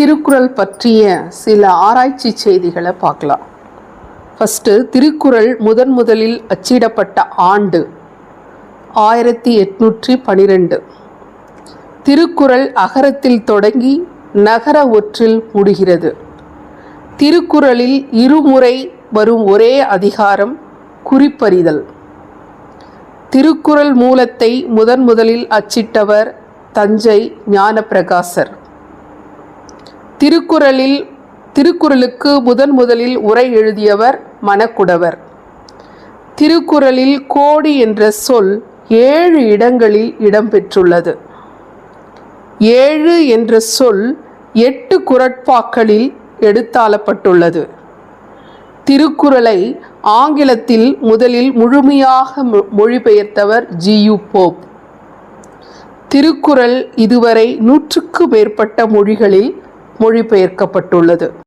திருக்குறள் பற்றிய சில ஆராய்ச்சி செய்திகளை பார்க்கலாம். ஃபஸ்ட்டு திருக்குறள் முதன் முதலில் அச்சிடப்பட்ட ஆண்டு ஆயிரத்தி எட்நூற்றி பனிரெண்டு. திருக்குறள் அகரத்தில் தொடங்கி நகர ஒற்றில் முடிகிறது. திருக்குறளில் இருமுறை வரும் ஒரே அதிகாரம் குறிப்பறிதல். திருக்குறள் மூலத்தை முதன் முதலில் அச்சிட்டவர் தஞ்சை ஞானப்பிரகாசர். திருக்குறளில் திருக்குறளுக்கு முதன் முதலில் உரை எழுதியவர் மணக்குடவர். திருக்குறளில் கோடி என்ற சொல் ஏழு இடங்களில் இடம்பெற்றுள்ளது. ஏழு என்ற சொல் எட்டு குரட்பாக்களில் எடுத்தாளப்பட்டுள்ளது. திருக்குறளை ஆங்கிலத்தில் முதலில் முழுமையாக மொ- மொழிபெயர்த்தவர் ஜியு போப். திருக்குறள் இதுவரை நூற்றுக்கு மேற்பட்ட மொழிகளில் மொழிபெயர்க்கப்பட்டுள்ளது.